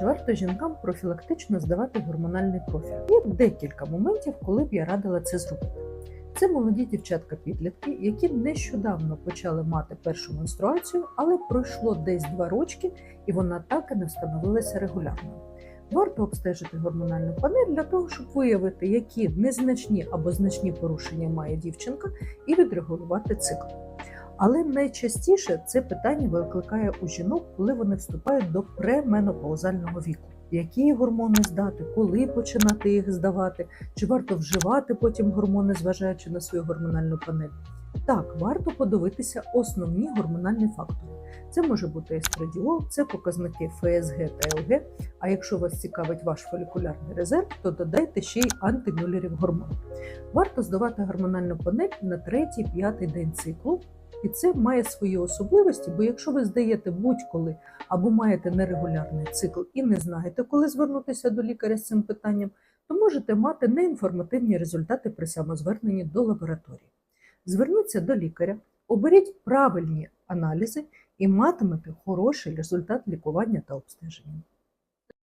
Чи варто жінкам профілактично здавати гормональний профіль? Є декілька моментів, коли б я радила це зробити. Це молоді дівчатка-підлітки, які нещодавно почали мати першу менструацію, але пройшло десь два рочки, і вона так і не встановилася регулярно. Варто обстежити гормональну панель для того, щоб виявити, які незначні або значні порушення має дівчинка, і відрегулювати цикл. Але найчастіше це питання викликає у жінок, коли вони вступають до пременопаузального віку. Які гормони здати, коли починати їх здавати, чи варто вживати потім гормони, зважаючи на свою гормональну панель? Так, варто подивитися основні гормональні фактори. Це може бути естрадіол, це показники ФСГ та ЛГ. А якщо вас цікавить ваш фолікулярний резерв, то додайте ще й антимюллерів гормон. Варто здавати гормональну панель на третій-п'ятий день циклу. І це має свої особливості, бо якщо ви здаєте будь-коли або маєте нерегулярний цикл і не знаєте, коли звернутися до лікаря з цим питанням, то можете мати неінформативні результати при самозверненні до лабораторії. Зверніться до лікаря, оберіть правильні аналізи і матимете хороший результат лікування та обстеження.